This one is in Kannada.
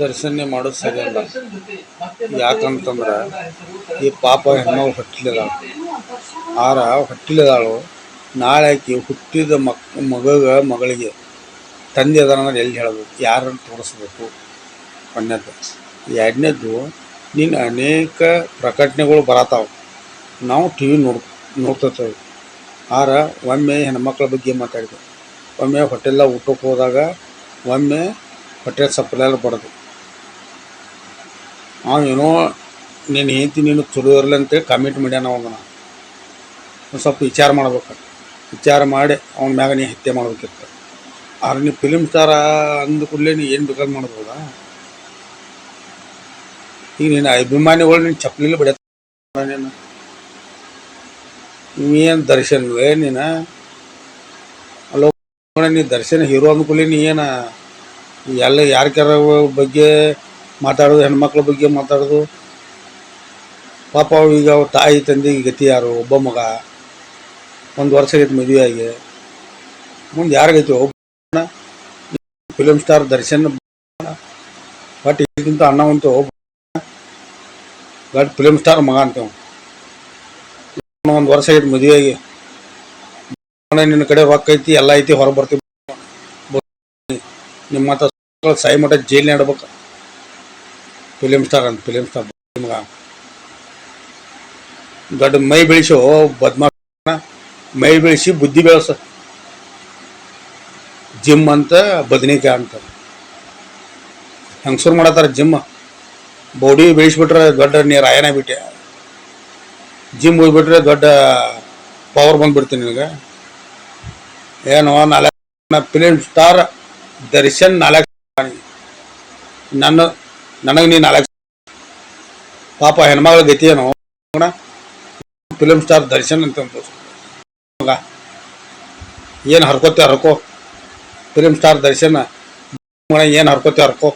ದರ್ಶನ ಮಾಡೋದು ಸರಿಯಲ್ಲ ಯಾಕಂತಂದ್ರೆ ಈ ಪಾಪ ಹೆಣ್ಣು ಹೊಟ್ಟಿಲಿದಾಳು ಆರ ಹೊಟ್ಟಿಲಿದಾಳು ನಾಳೆ ಆಕಿ ಹುಟ್ಟಿದ ಮಕ್, ಮಗಗ, ಮಗಳಿಗೆ ತಂದೆ ಅಂದ್ರೆ ಎಲ್ಲಿ ಹೇಳಬೇಕು ಯಾರನ್ನು ತೋರಿಸ್ಬೇಕು? ಒಂದನೇದು ಎರಡನೇದು ನೀನು ಅನೇಕ ಪ್ರಕಟಣೆಗಳು ಬರತಾವೆ. ನಾವು ಟಿ ವಿ ನೋಡ್, ನೋಡ್ತಿರ್ತೇವೆ. ಆರ, ಒಮ್ಮೆ ಹೆಣ್ಮಕ್ಳ ಬಗ್ಗೆ ಮಾತಾಡಿದೆ. ಒಮ್ಮೆ ಹೋಟೆಲ್ಲ ಊಟಕ್ಕೆ ಹೋದಾಗ, ಒಮ್ಮೆ ಹೊಟ್ಟೆ ಸಪ್ಪಲೆಲ್ಲ ಬಡದು. ಏನೋ ನೀನು ಹೆಂಡತಿ ನೀನು ಚಲೋ ಇರಲಿ ಅಂತೇಳಿ ಕಮಿಟ್ ಮಾಡ್ಯಾನ ಅವನ ಒಂದು ಸ್ವಲ್ಪ ವಿಚಾರ ಮಾಡ್ಬೇಕು. ವಿಚಾರ ಮಾಡಿ ಅವನ ಮ್ಯಾಗ ನೀ ಹತ್ಯೆ ಮಾಡ್ಬೇಕಿತ್ತು. ಆದ್ರೆ ನೀ ಫಿಲಿಮ್ ಸ್ಟಾರ ಅಂದ ಕೂಡಲೇ ನೀ ಏನು ಬೇಕಾದ್ರೆ ಮಾಡ್ಬೋದಾ? ಈಗ ನೀನು ಅಭಿಮಾನಿಗಳು ನೀನು ಚಪ್ಪಲಿ ಬಿಡ ನೀನು. ನೀನು ದರ್ಶನ್ವೇ ನೀನು? ಅಲ್ಲೋ, ನೀ ದರ್ಶನ್ ಹೀರೋ ಅಂದ್ಕೂಲಿ ನೀ ಏನು ಎಲ್ಲ ಯಾರ ಬಗ್ಗೆ ಮಾತಾಡೋದು, ಹೆಣ್ಮಕ್ಳ ಬಗ್ಗೆ ಮಾತಾಡೋದು. ಪಾಪ ಈಗ ಅವ್ರ ತಾಯಿ ತಂದೆಗೆ ಗತಿ ಯಾರು ಒಬ್ಬ ಮಗ. ಒಂದು ವರ್ಷ ಆಗೈತೆ ಮದುವೆ ಆಗಿ. ಮುಂದೆ ಯಾರಿಗೈತಿ ಒಬ್ಬ ಫಿಲಮ್ ಸ್ಟಾರ್ ದರ್ಶನ್ ಬಟ್ ಈಗಿಂತ ಅಣ್ಣವಂತೂ ಒಬ್ಬ ಬಟ್ ಫಿಲಮ್ ಸ್ಟಾರ್ ಮಗ ಅಂತ ಒಂದು ವರ್ಷ ಆಗೈತೆ ಆಗಿ. ನಿನ್ನ ಕಡೆ ರೊಕ್ಕ ಐತಿ, ಎಲ್ಲ ಐತಿ, ಹೊರಗೆ ಬರ್ತೀವಿ ನಿಮ್ಮ ಮಾತ ಸಾಯಿ ಮಠ ಜೈಲ್ ಇಡ್ಬೇಕು ಫಿಲಿಮ್ ಸ್ಟಾರ್ ಅಂತ ಫಿಲಿಮ್ ಸ್ಟಾರ್ ಮಗ ದೊಡ್ಡ ಮೈ ಬೆಳೆಸೋ ಬದ್ಮಾ ಮೈ ಬೆಳೆಸಿ ಬುದ್ಧಿ ಬೆಳೆಸ. ಜಿಮ್ ಅಂತ ಬದನಿಕಾಯಿ ಅಂತ ಹೆಂಗಸರು ಮಾಡತ್ತಾರ ಜಿಮ್? ಬಾಡಿ ಬೆಳೆಸ್ಬಿಟ್ರೆ ದೊಡ್ಡ ನೀರು ಅಯನ ಬಿಟ್ಟೆ. ಜಿಮ್ ಹೋಗ್ಬಿಟ್ರೆ ದೊಡ್ಡ ಪವರ್ ಬಂದ್ಬಿಡ್ತೀನಿ ನಿನಗೆ. ಏನು ನಾಲ್ಕು ಫಿಲಿಮ್ ಸ್ಟಾರ್ ದರ್ಶನ್ ನಾಲ್ಕು ನನ್ನ, ನನಗೆ ನೀ ನಾಲ್ಕು ಪಾಪ ಹೆಣ್ಮಗಳ ಗತಿಯೇನು ಏನು. ಫಿಲಮ್ ಸ್ಟಾರ್ ದರ್ಶನ್ ಅಂತ. ಮಗ. ಏನು ಹರ್ಕೋತೆ ಹರ್ಕೋ. Film star Darshan. ಏನು ಹರ್ಕೋತೆ ಹರ್ಕೋ.